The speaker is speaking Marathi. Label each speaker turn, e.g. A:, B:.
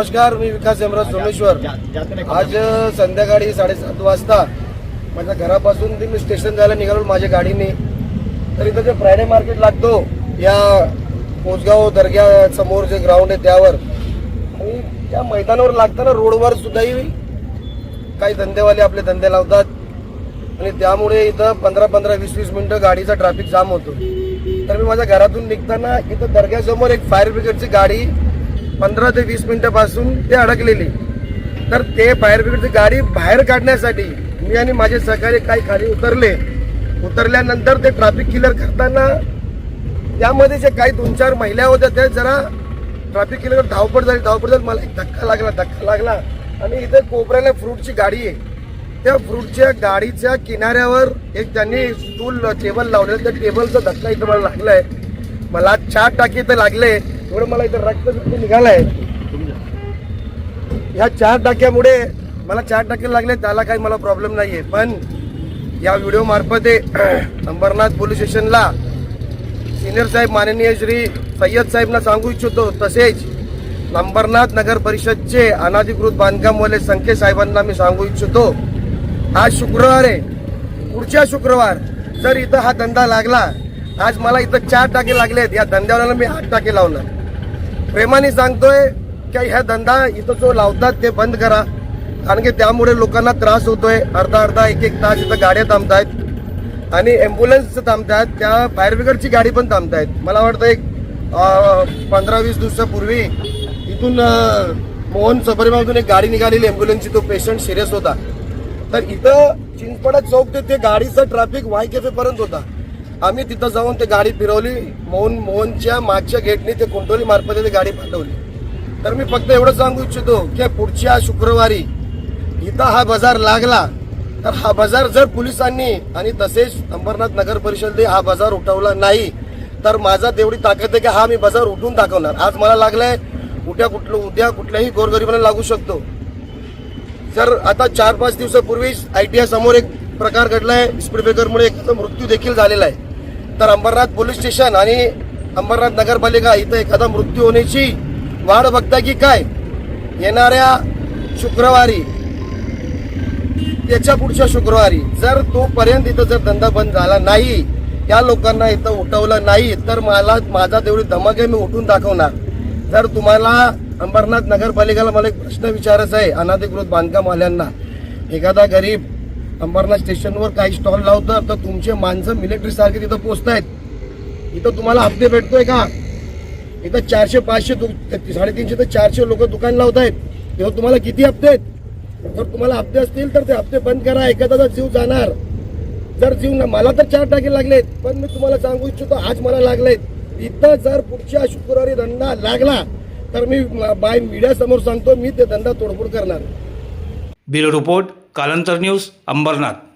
A: नमस्कार मी विकास हेमराज सोमेश्वर. आज संध्याकाळी साडेसात वाजता माझ्या घरापासून ते मी स्टेशन जायला निघालो माझ्या गाडीने. तर इथं जे फ्रायडे मार्केट लागतो या कोसगाव दर्ग्या समोर जे ग्राउंड आहे त्यावर आणि त्या मैदानावर लागताना रोडवर सुद्धाही काही धंदेवाले आपले धंदे लावतात. आणि त्यामुळे इथं पंधरा पंधरा वीस वीस मिनिटं गाडीचा ट्रॅफिक जाम होतो. तर मी माझ्या घरातून निघताना इथं दर्ग्यासमोर एक फायर ब्रिगेडची गाडी पंधरा ते वीस मिनिटापासून ते अडकलेली. तर ते फायर ब्रिगेडची गाडी बाहेर काढण्यासाठी मी आणि माझे सहकारी काही खाली उतरले. उतरल्यानंतर ते ट्रॅफिक क्लिअर करताना त्यामध्ये जे काही दोन चार महिला होत्या त्या जरा ट्रॅफिक क्लिअर धावपळ झाली. धावपळ झाली. मला एक धक्का लागला धक्का लागला. आणि इथे कोपऱ्याला फ्रूटची गाडी आहे. त्या फ्रूटच्या गाडीच्या किनाऱ्यावर एक त्यांनी स्टूल टेबल लावलेलं. त्या टेबलचा धक्का इथं मला लागलाय. मला चार टाकी इथं लागले. एवढं मला इथं रक्त बिक्त आहे ह्या चार टाक्यामुळे मला चार टाके लागले त्याला काही मला प्रॉब्लेम नाहीये. पण या व्हिडिओ मार्फत अंबरनाथ पोलीस स्टेशनला सिनियर साहेब माननीय श्री सय्यद साहेबना सांगू इच्छितो तसेच अंबरनाथ नगर परिषदचे अनाधिकृत बांधकामवाले संख्ये साहेबांना मी सांगू इच्छितो. आज शुक्रवार आहे. पुढच्या शुक्रवार जर इथं हा धंदा लागला आज मला इथं चार टाके लागलेत. या धंद्यावाल्याला मी आठ टाके लावलं प्रेमाने सांगतोय की ह्या धंदा इथं जो लावतात ते बंद करा. कारण की त्यामुळे लोकांना त्रास होतोय. अर्धा अर्धा एक एक तास इथं गाड्या थांबतायत. आणि ॲम्ब्युलन्स थांबतात त्या फायर ब्रिगेडची गाडी पण थांबतायत. मला वाटतं एक पंधरा वीस दिवसापूर्वी इथून मोहन सबरीमामधून एक गाडी निघालेली ॲम्ब्युलन्सची तो पेशंट सिरियस होता. तर इथं चिंचपडा चौक ते ते गाडीचं ट्रॅफिक वाय कॅफेपर्यंत होता. आम्ही तिथं जाऊन ते गाडी फिरवली. मोहन मोहनच्या मागच्या गेटने ते कोंटोली मार्फत ते गाडी पाठवली. तर मी फक्त एवढं सांगू इच्छितो की पुढच्या शुक्रवारी इथं हा बाजार लागला तर हा बाजार जर पोलिसांनी आणि तसेच अंबरनाथ नगर परिषदेने हा बाजार उठवला नाही तर माझा तेवढी ताकद आहे की हा मी बाजार उठून दाखवणार. आज मला लागलाय उद्या कुठलं उद्या कुठल्याही गोरगरिबाला लागू शकतो. जर आता चार पाच दिवसापूर्वीच आय टी आय समोर एक प्रकार घडलाय. स्पीड ब्रेकरमुळे एक मृत्यू देखील झालेला आहे. तर अंबरनाथ पोलीस स्टेशन आणि अंबरनाथ नगरपालिका इथं एखादा मृत्यू होण्याची वाढ बघता की काय? येणाऱ्या शुक्रवारी त्याच्या पुढच्या शुक्रवारी जर तोपर्यंत इथं जर धंदा बंद झाला नाही त्या लोकांना इथं उठवलं नाही तर मला माझा तेवढी धमक आहे मी उठून दाखवणार. जर तुम्हाला अंबरनाथ नगरपालिकेला मला एक प्रश्न विचारायचा आहे अनाधिकृत बांधकामवाल्यांना एखादा गरीब अंबरनाथ स्टेशनवर काही स्टॉल लावतं तर तुमचे माणसं मिलिटरी सारखे तिथं पोचतायत. इथं तुम्हाला हप्ते भेटतोय का? इथं चारशे पाचशे दु- साडेतीनशे ते चारशे लोक दुकान लावत आहेत तेव्हा तुम्हाला किती हप्ते आहेत? जर तुम्हाला हप्ते असतील तर ते हप्ते बंद करा. एखादा जीव जाणार. जर जीव ना मला तर चार टाके लागलेत पण मी तुम्हाला सांगू इच्छितो आज मला लागलेत. इथं जर पुढच्या शुक्रवारी धंदा लागला तर मी बाय मीडिया समोर सांगतो मी ते धंदा तोडफोड करणार.
B: Bureau report. Kalantar news Ambernath.